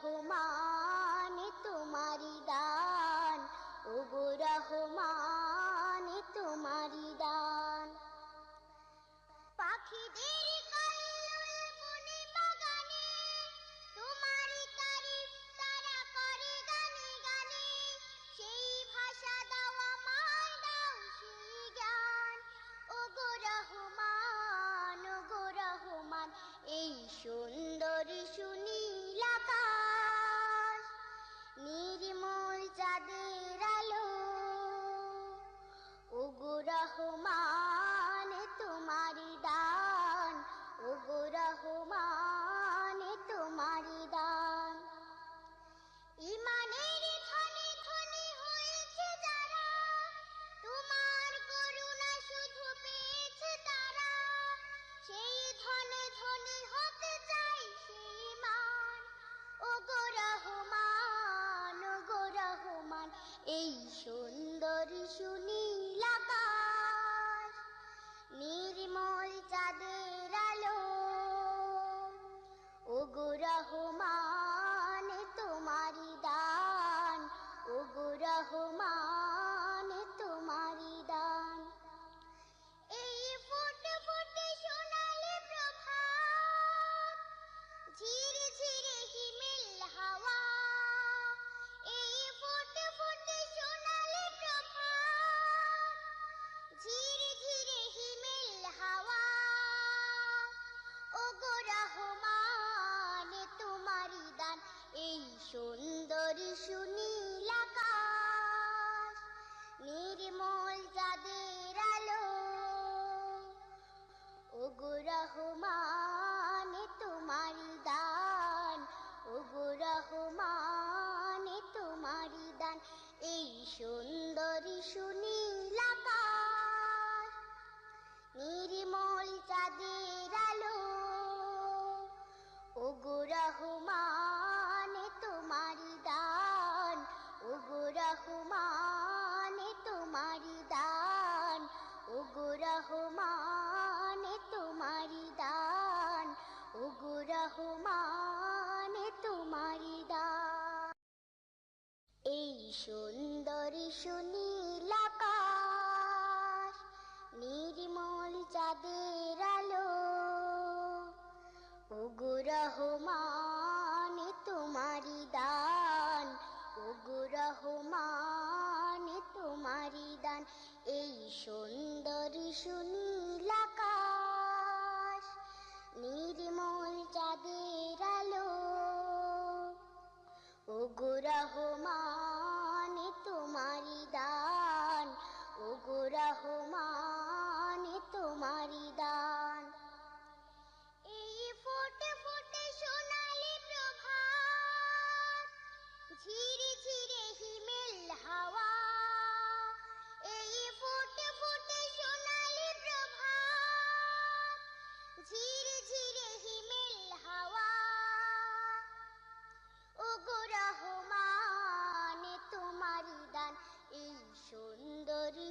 不忙 ধনী হতে চাই সেই ও গো রহমান ও গো রহমান, এই সুন্দরী সুনীল আকাশ। নির্মল চাঁদের শুনি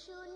শুনে